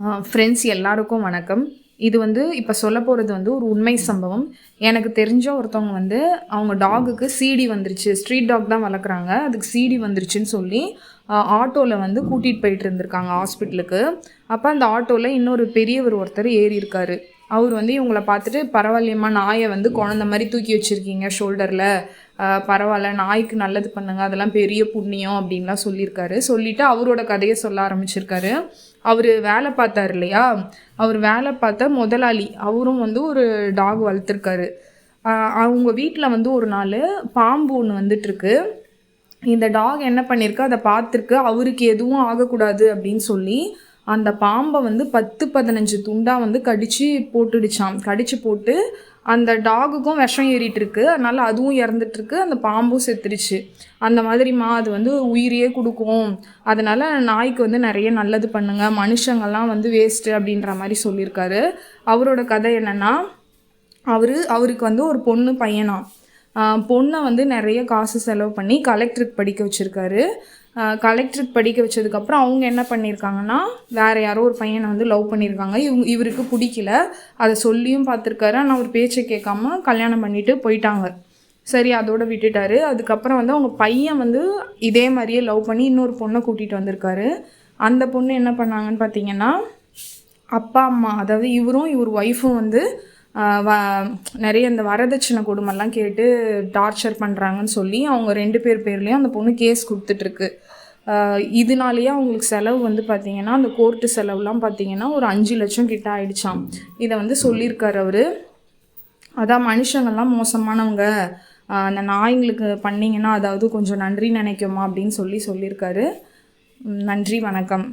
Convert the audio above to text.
Friends எல்லாருக்கும் வணக்கம். இது வந்து இப்போ சொல்ல போகிறது வந்து ஒரு உண்மை சம்பவம். எனக்கு தெரிஞ்ச ஒருத்தவங்க வந்து அவங்க டாகுக்கு சீடி வந்துருச்சு. ஸ்ட்ரீட் டாக் தான் வளர்க்குறாங்க. அதுக்கு சீடி வந்துருச்சுன்னு சொல்லி ஆட்டோவில் வந்து கூட்டிகிட்டு போயிட்டு இருந்திருக்காங்க ஹாஸ்பிட்டலுக்கு அப்போ அந்த ஆட்டோவில் இன்னொரு பெரியவர் ஒருத்தர் ஏறி இருக்காரு அவர் வந்து இவங்கள பார்த்துட்டு பரவாயில்லையம்மா நாயை வந்து குழந்த மாதிரி தூக்கி வச்சுருக்கீங்க ஷோல்டரில் பரவாயில்ல நாய்க்கு நல்லது பண்ணுங்க அதெல்லாம் பெரிய புண்ணியம் அப்படின்லாம் சொல்லியிருக்காரு. சொல்லிவிட்டு அவரோட கதையை சொல்ல ஆரம்பிச்சிருக்காரு. அவர் வேலை பார்த்தார் இல்லையா? அவர் வேலை பார்த்த முதலாளி அவரும் வந்து ஒரு டாக் வளர்த்துருக்காரு. அவங்க வீட்டில் வந்து ஒரு நாள் பாம்பு ஒன்று வந்துட்டுருக்கு. இந்த டாக் என்ன பண்ணியிருக்கு அதை பார்த்துருக்கு. அவருக்கு எதுவும் ஆகக்கூடாது அப்படின்னு சொல்லி அந்த பாம்பை வந்து பத்து பதினஞ்சு துண்டாக வந்து கடித்து போட்டுடுச்சான் கடித்து போட்டு அந்த டாகுக்கும் விஷம் ஏறிட்டுருக்கு. அதனால் அதுவும் இறந்துட்டுருக்கு. அந்த பாம்பும் செத்துருச்சு அந்த மாதிரிம்மா அது வந்து உயிரையே கொடுக்கும். அதனால் நாய்க்கு வந்து நிறைய நல்லது பண்ணுங்கள் மனுஷங்கள்லாம் வந்து வேஸ்ட்டு அப்படின்ற மாதிரி சொல்லியிருக்காரு. அவரோட கதை என்னென்னா அவர் அவருக்கு வந்து ஒரு பொண்ணு பையனாம். பொண்ணை வந்து நிறைய காசு செலவு பண்ணி கலெக்டருக்கு படிக்க வச்சுருக்காரு. கலெக்டருக்கு படிக்க வச்சதுக்கப்புறம் அவங்க என்ன பண்ணியிருக்காங்கன்னா வேறு யாரோ ஒரு பையனை வந்து லவ் பண்ணியிருக்காங்க இவங்க இவருக்கு பிடிக்கல. அதை சொல்லியும் பார்த்துருக்காரு. ஆனால் அவர் பேச்சை கேட்காம கல்யாணம் பண்ணிட்டு போயிட்டாங்க. சரி அதோட விட்டுட்டாரு. அதுக்கப்புறம் வந்து அவங்க பையன் வந்து இதே மாதிரியே லவ் பண்ணி இன்னொரு பொண்ணை கூட்டிகிட்டு வந்திருக்காரு. அந்த பொண்ணு என்ன பண்ணாங்கன்னு பார்த்தீங்கன்னா அப்பா அம்மா அதாவது இவரும் இவர் ஒய்ஃபும் வந்து நிறைய இந்த வரதட்சணை குடும்பம்லாம் கேட்டு டார்ச்சர் பண்ணுறாங்கன்னு சொல்லி அவங்க ரெண்டு பேர் பேர்லேயும் அந்த பொண்ணு கேஸ் கொடுத்துட்ருக்கு. இதனாலேயே அவங்களுக்கு செலவு வந்து பார்த்திங்கன்னா அந்த கோர்ட்டு செலவுலாம் பார்த்திங்கன்னா ஒரு அஞ்சு லட்சம் கிட்ட ஆயிடுச்சாம். இதை வந்து சொல்லியிருக்கார் அவர். அதான் மனுஷங்கள்லாம் மோசமானவங்க. அந்த நாய்ங்களுக்கு பண்ணிங்கன்னா அதாவது கொஞ்சம் நன்றி நினைக்குமா அப்படின்னு சொல்லி சொல்லியிருக்காரு. நன்றி வணக்கம்.